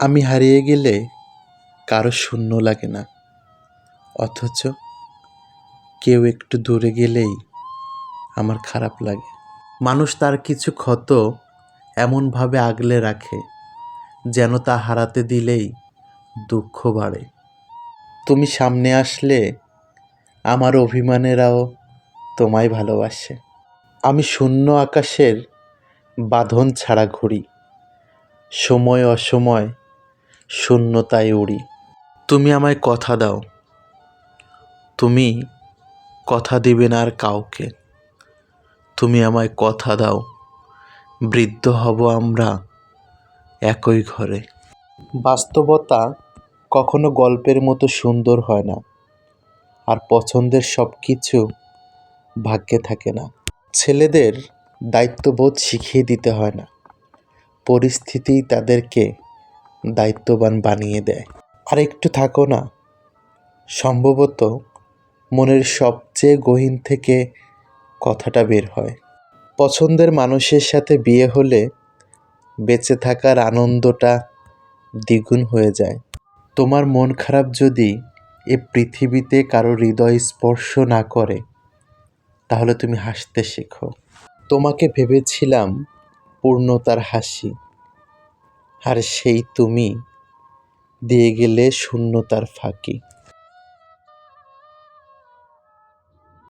আমি হারিয়ে গেলে কারও শূন্য লাগে না। অথচ কেউ একটু দূরে গেলেই আমার খারাপ লাগে। মানুষ তার কিছু ক্ষত এমনভাবে আগলে রাখে, যেন তা হারাতে দিলেই দুঃখ বাড়ে। তুমি সামনে আসলে আমার অভিমানেরাও তোমায় ভালোবাসে। আমি শূন্য আকাশের বাঁধন ছাড়া ঘুরি সময় অসময় শূন্যতায় উড়ি। তুমি আমায় কথা দাও। তুমি কথা দিবে না আর কাউকে। তুমি আমায় কথা দাও। বৃদ্ধ হব আমরা একই ঘরে। বাস্তবতা কখনো গল্পের মতো সুন্দর হয় না, আর পছন্দের সব কিছু ভাগ্যে থাকে না। ছেলেদের দায়িত্ববোধ শিখিয়ে দিতে হয় না। পরিস্থিতিই তাদেরকে দায়িত্ববান বানিয়ে দেয়। আর একটু থাকো না। সম্ভবত মনের সবচেয়ে গহীন থেকে কথাটা বের হয়। পছন্দের মানুষের সাথে বিয়ে হলে বেঁচে থাকার আনন্দটা দ্বিগুণ হয়ে যায়। তোমার মন খারাপ যদি এ পৃথিবীতে কারও হৃদয় স্পর্শ না করে, তাহলে তুমি হাসতে শেখো। তোমাকে ভেবেছিলাম পূর্ণতার হাসি। আর সেই তুমি দিয়ে গেলে শূন্যতার ফাঁকি।